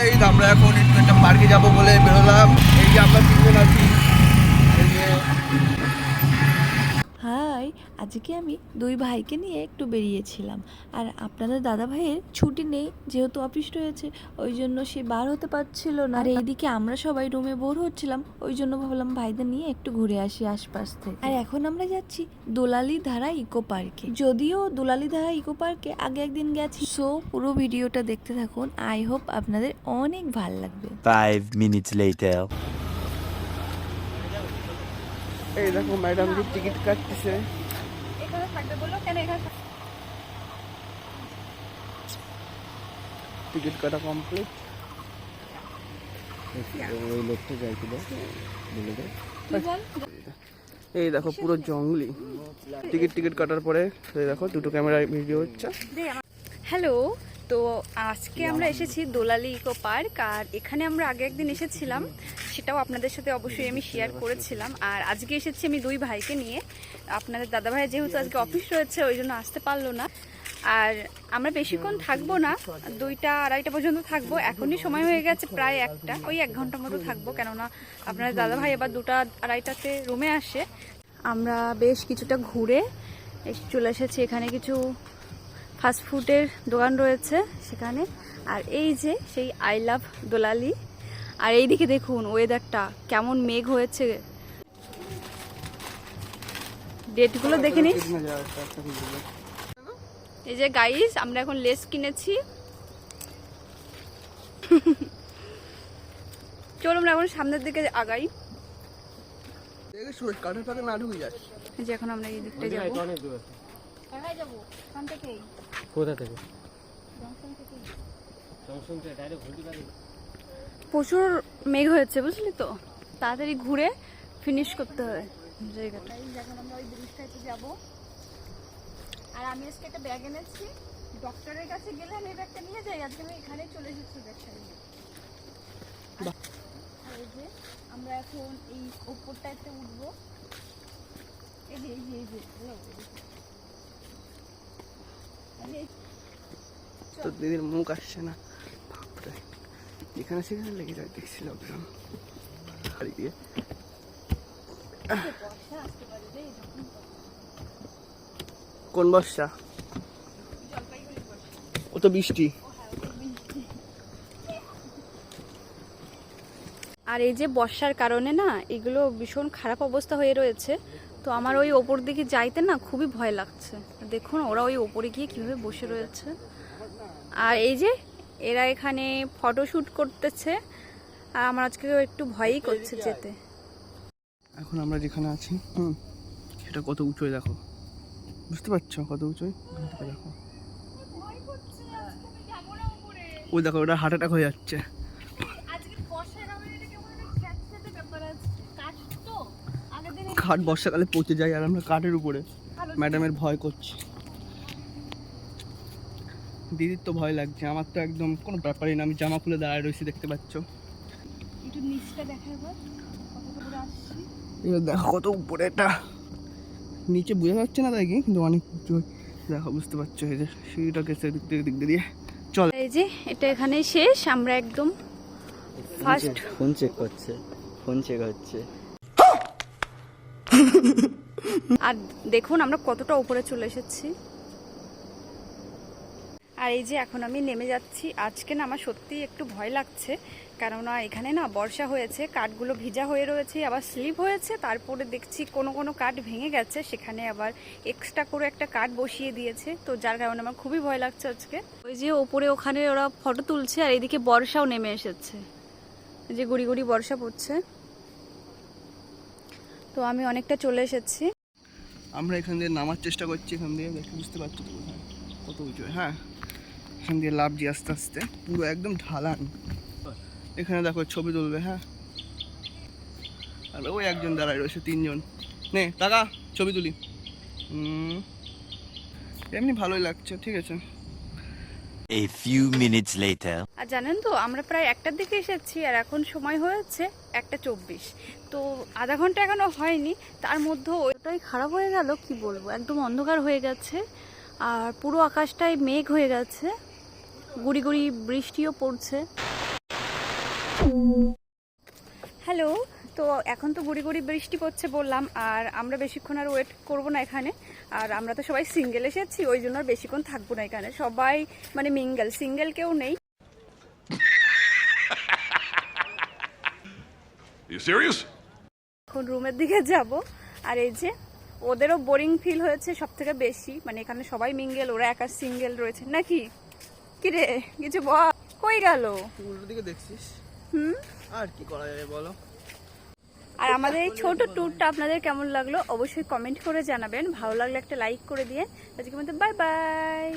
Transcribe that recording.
এই আমরা এখন একটু একটা পার্কে যাব বলে বেরোলাম। এই যে আমরা তিনজন আছি। এই যে হাই আজকে আমি দুই ভাইকে নিয়ে একটু বেরিয়েছিলাম। আর আপনাদের দাদা ভাইয়ের ছুটি নেই যেহেতু অফিস রয়েছে ওই জন্য সে বার হতে পারছিল না। আর এইদিকে আমরা সবাই রুমে বোর হচ্ছিলাম ওই জন্য ভাবলাম ভাইদের নিয়ে একটু ঘুরে আসি আশপাশ থেকে। আর এখন আমরা যাচ্ছি দোলালি ধারা ইকো পার্কে। যদিও দোলালি ধারা ইকো পার্কে আগে একদিন গেছি। সো পুরো ভিডিওটা দেখতে থাকুন। আই হোপ আপনাদের অনেক ভালো লাগবে। Five minutes later. এই দেখো ম্যাডাম যে টিকিট কাটতেছে। টিকিট কাটা কমপ্লিট ওই লোকটা যাইছিল বলে এই দেখো পুরো জঙ্গলি। টিকিট টিকিট কাটার পরে এই দেখো দুটো ক্যামেরায় ভিডিও হচ্ছে। হ্যালো তো আজকে আমরা এসেছি দোলালি ইকো পার্ক, আর এখানে আমরা আগে একদিন এসেছিলাম। সেটাও আপনাদের সাথে অবশ্যই আমি শেয়ার করেছিলাম। আর আজকে এসেছি আমি দুই ভাইকে নিয়ে। আপনাদের দাদা ভাই যেহেতু আজকে অফিস রয়েছে, ওই জন্য আসতে পারল না। আর আমরা বেশিক্ষণ থাকব না, দুইটা আড়াইটা পর্যন্ত থাকব। এখনই সময় হয়ে গেছে প্রায় একটা, ওই এক ঘণ্টা মতো থাকব। কেননা আপনাদের দাদা ভাই এবার দুটা আড়াইটাতে রুমে আসে। আমরা বেশ কিছুটা ঘুরে চলে এসেছি এখানে কিছু ফাস্টফুডের দোকান রয়েছে সেখানে। আর এই যে সেই আই লাভ দোলালি। আর এইদিকে দেখুন ওয়েদারটা কেমন মেঘ হয়েছে। ডেটগুলো দেখে নিস এই যে গাইস আমরা এখন লেস কিনেছি। চলো আমরা এখন সামনের দিকে আগাই। এই যে এখন আমরা এই দিকটা যাব। কোথা থেকে? প্রচুর মেঘ হয়েছে বুঝলি তো? তাড়াতাড়ি ঘুরে ফিনিশ করতে হবে জায়গাটা। এখন আমরা ওই ব্রিজটাতে যাব। আর আমি আজকে একটা ব্যাগ এনেছি। ডক্টরের কাছে গেলে আমি এই ব্যাগটা নিয়ে যাই। আজকে আমি এখানে চলে এসেছি ব্যাগটা নিয়ে। এই যে আমরা এখন এই ওপরটাতে উঠবো। এই যে এই যে এই যে hello, এই যে। এই যে তো দিদির মুখ আসছে না। বাপরে। যেখানে সেখানে লেগে যায় দেখছি গাড়ি দিয়ে। কোন বর্ষা? ও তো বৃষ্টি। আর এই যে বর্ষার কারণে না, এগুলো ভীষণ খারাপ অবস্থা হয়ে রয়েছে। তো আমার ওই ওপর দিকে যাইতে না খুবই ভয় লাগছে। দেখুন, ওরা ওই ওপরে গিয়ে কীভাবে বসে রয়েছে। আর এই যে, এরা এখানে ফটোশ্যুট করতেছে। আর আমার আজকে একটু ভয়ই করছে যেতে। এখন আমরা যেখানে আছি সেটা কত উঁচুয় দেখো। বুঝতে পারছ কত থেকে দেখো। ওই দেখো ওটা হার্ট অ্যাটাক হয়ে যাচ্ছে। খাট বর্ষাকালে পচে যায় আর আমরা কাঠের উপরে। ম্যাডামের ভয় করছি। দিদির তো ভয় লাগছে আমার তো একদম কোনো ব্যাপারই না আমি জামা খুলে দাঁড়ায় রয়েছি দেখতে পাচ্ছ। এবার দেখো কত উপরে এটা। নিচে বোঝা যাচ্ছে না তাই কি কিন্তু অনেক উঁচু। দেখো বুঝতে পারছ এই যে সিঁড়িটাকে সেদিক থেকে দিক দিয়ে। দিয়ে চল। এই যে এটা এখানেই শেষ আমরা একদম ফার্স্ট ফোন চেক করছে ফোন চেক হচ্ছে। আর দেখুন, আমরা কতটা উপরে চলে এসেছি। আর এই যে এখন আমি নেমে যাচ্ছি। আজকে না আমার সত্যিই একটু ভয় লাগছে। কেননা এখানে না বর্ষা হয়েছে, কাঠগুলো ভিজা হয়ে রয়েছে, আবার স্লিপ হয়েছে। তারপরে দেখছি কোনো কোনো কাঠ ভেঙে গেছে। সেখানে আবার এক্সট্রা করে একটা কাঠ বসিয়ে দিয়েছে। তো যার কারণে আমার খুবই ভয় লাগছে আজকে। ওই যে ওপরে ওখানে ওরা ফটো তুলছে আর এদিকে বর্ষাও নেমে এসেছে। যে গুড়ি গুড়ি বর্ষা পড়ছে। তো আমি অনেকটা চলে এসেছি। আমরা এখান দিয়ে নামার চেষ্টা করছি, এখান দিয়ে দেখে বুঝতে পারছি তো কত উঁচু। হ্যাঁ এখান দিয়ে লাভজি আস্তে আস্তে, পুরো একদম ঢালান। এখানে দেখো ছবি তুলবে হ্যাঁ। আর ওই একজন দাঁড়ায় রয়েছে, তিনজন। নে টাকা ছবি তুলি। এমনি ভালোই লাগছে, ঠিক আছে। A few minutes later. আর জানেন তো, আমরা প্রায় একটার দিকে এসেছি আর এখন সময় হয়েছে একটা চব্বিশ। তো আধা ঘণ্টা এখনও হয়নি, তার মধ্যে ওটাই খারাপ হয়ে গেল, কি বলব? একদম অন্ধকার হয়ে গেছে আর পুরো আকাশটাই মেঘ হয়ে গেছে। গুড়ি গুড়ি বৃষ্টিও পড়ছে। হ্যালো তো এখন তো গুড়ি গুড়ি বৃষ্টি পড়ছে বললাম আর আমরা বেশিক্ষণ আর ওয়েট করব না এখানে। আর আমরা তো সবাই সিঙ্গেল এসেছি ওই জন্য আর বেশিক্ষণ থাকব না এখানে। সবাই মানে মিঙ্গেল সিঙ্গেল কেউ নেই। এখন রুমের দিকে যাব আর এই যে ওদেরও বোরিং ফিল হয়েছে সব থেকে বেশি। মানে এখানে সবাই মিঙ্গেল ওরা একা সিঙ্গেল রয়েছে। নাকি? কি রে? কিছু বল। কই গেল? উল্টো দিকে দেখছিস? হুম? আর কি করা যাবে বলো? আর আমাদের এই ছোট ট্যুরটা আপনাদের কেমন লাগল অবশ্যই কমেন্ট করে জানাবেন। ভালো লাগলে একটা লাইক করে দিয়ে। আজকে মধ্যে বাই বাই